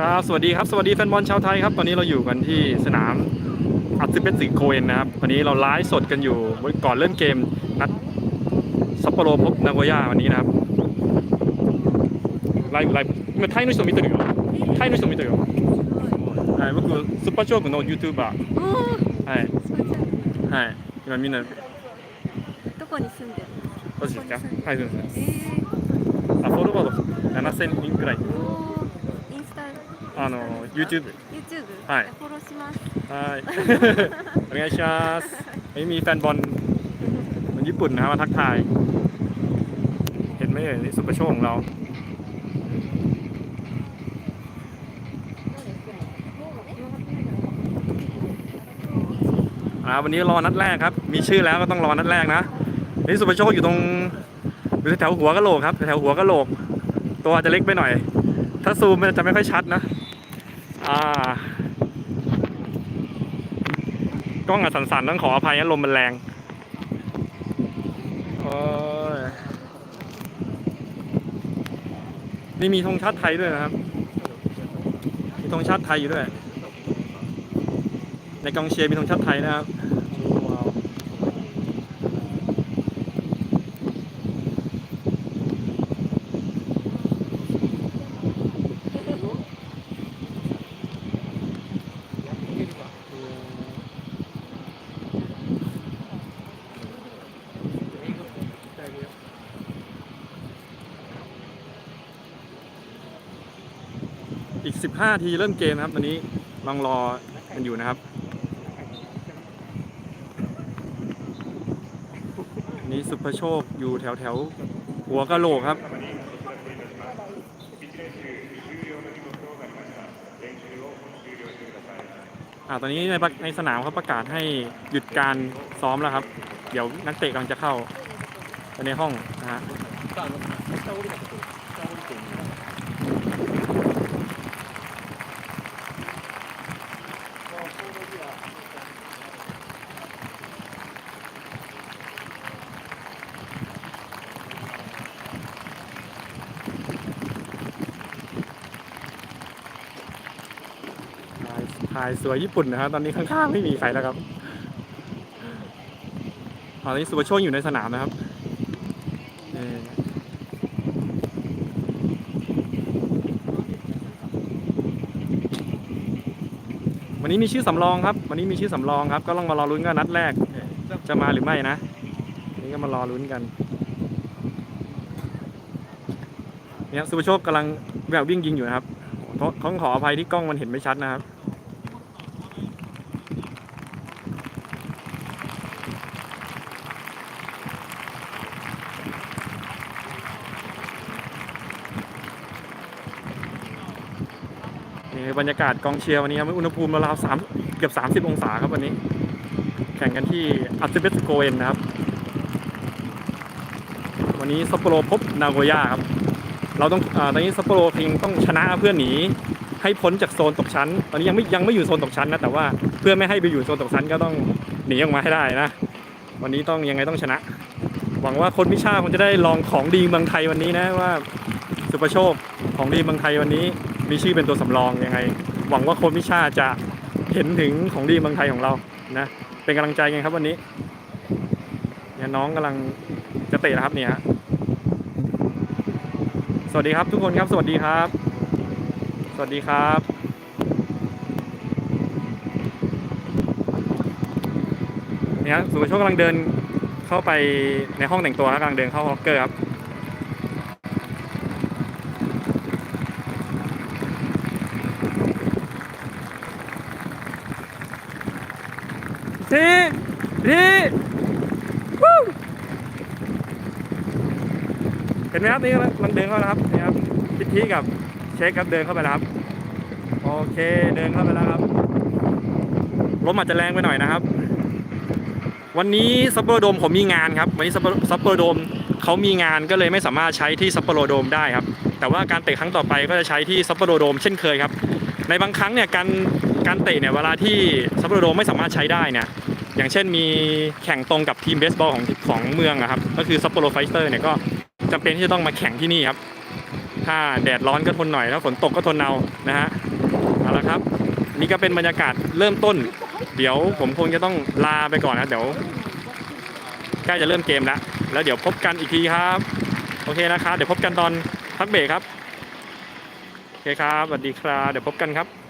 ครับสวัสดีครับสวัสดีแฟนบอลชาวไทยครับตอนนี้เราอยู่กันที่สนามอัลซิเปสิงโคเอนนะครับวันนี้เราไลฟ์สดกันอยู่ก่อนเริ่มเกมนัดซัปโปโรพบนาโกย่าวันนี้นะครับไลฟ์ไลฟ์เมื่อไทยนุ่ยสมิตรึงไทยนุ่ยสมิตรึงはい、僕スーパーチョークの YouTuber はい、はい、今みんなどこに住んでるの私ですかはい、そうですね、えー、あフォロワード7000人くらいあの YouTube YouTube はいフォローします はいお願いしますวันนี้มีแฟนบอลญี่ปุ่นนะครับมาทักทาย เห็นไหมเอ่ยนี่สุปโชคของเรา อ่าวันนี้รอนัดแรกครับ มีชื่อแล้วก็ต้องรอนัดแรกนะ นี่สุปโชคอยู่ตรงอยู่แถวหัวกะโหลกครับแถวหัวกะโหลก ตัวอาจจะเล็กไปหน่อย ถ้าซูมมันจะไม่ค่อยชัดนะ อ่า กล้องอะสั่นๆต้องขออภัยนะลมมันแรงโอ้ยนี่มีธงชาติไทยด้วยนะครับ มีธงชาติไทยอยู่ด้วย ในกองเชียร์มีธงชาติไทยนะครับว้าวอีก 15 ทีเริ่มเกมนะครับ ตอนนี้ลองรอกันอยู่นะครับ นี่สุภโชคอยู่แถวแถวหัวกะโหลกครับอ่าตอนนี้ในในสนามเขาประกาศให้หยุดการซ้อมแล้วครับ เดี๋ยวนักเตะกำลังจะเข้าไปในห้องนะฮะ ถ่ายสวยญี่ปุ่นนะครับตอนนี้ข้างๆไม่มีใครแล้วครับตอนนี้สุภโชคอยู่ในสนามนะครับวันนี้มีชื่อสำรองครับ วันนี้มีชื่อสำรองครับ ก็ลองมารอลุ้นกันนัดแรก จะมาหรือไม่นะนี่ก็มารอลุ้นกันเนี่ยสุภโชคกำลังแบบวิ่งยิงอยู่นะครับเขาเขาขออภัยที่กล้องมันเห็นไม่ชัดนะครับ นี่บรรยากาศกองเชียร์วันนี้ครับอุณหภูมิราวๆสามเกือบ 30 องศาครับวันนี้ แข่งกันที่อัตเบสโกเอนนะครับ วันนี้ซัปโปโรพบนาโกย่าครับ เราต้องอตอนนี้ซัปโปโรเพียงต้องชนะเพื่อหนีให้พ้นจากโซนตกชั้น ตอนนี้ยังไม่ยังไม่อยู่โซนตกชั้นนะแต่ว่าเพื่อไม่ให้ไปอยู่โซนตกชั้นก็ต้องหนีออกมาให้ได้นะ วันนี้ต้องยังไงต้องชนะ หวังว่าคนพิชาคงจะได้ลองของดีเมืองไทยวันนี้นะว่า สุประโชคของดีเมืองไทยวันนี้ มีชื่อเป็นตัวสำรองยังไง หวังว่าคนพิชาจะเห็นถึงของดีเมืองไทยของเรานะเป็นกำลังใจกันครับวันนี้เนี่ยน้องกำลังจะเตะนะครับเนี่ยสวัสดีครับทุกคนครับ สวัสดีครับ สวัสดีครับเนี่ยฮะสุภโชคกำลังเดินเข้าไปในห้องแต่งตัวครับกำลังเดินเข้าล็อกเกอร์ครับ ทีทีวู้เห็นไหมครับนี่กำลังเดินเข้าแล้วครับนี่ครับพิธีกับเช็คครับเดินเข้าไปแล้วครับ โอเคเดินเข้าไปแล้วครับลมอาจจะแรงไปหน่อยนะครับ วันนี้ซัปโปโรโดมผมมีงานครับ วันนี้ซัปโปซัปโดมเขามีงานก็เลยไม่สามารถใช้ที่ซัปโปโรโดมได้ครับ แต่ว่าการเตะครั้งต่อไปก็จะใช้ที่ซัปโปโรโดมเช่นเคยครับ ในบางครั้งเนี่ยการการเตะเนี่ยเวลาที่ซัปโปโรโดมไม่สามารถใช้ได้เนี่ย อย่างเช่นมีแข่งตรงกับทีมเบสบอลของของเมืองอะครับ ก็คือซัปโปโรไฟเตอร์เนี่ยก็จำเป็นที่จะต้องมาแข่งที่นี่ครับ ถ้าแดดร้อนก็ทนหน่อยถ้าฝนตกก็ทนเอานะฮะเอาละครับ นี่ก็เป็นบรรยากาศเริ่มต้น เดี๋ยวผมคงจะต้องลาไปก่อนนะเดี๋ยวใกล้จะเริ่มเกมแล้วแล้วเดี๋ยวพบกันอีกทีครับ โอเคนะครับเดี๋ยวพบกันตอนพักเบรกครับโอเคครับสวัสดีครับ เดี๋ยวพบกันครับ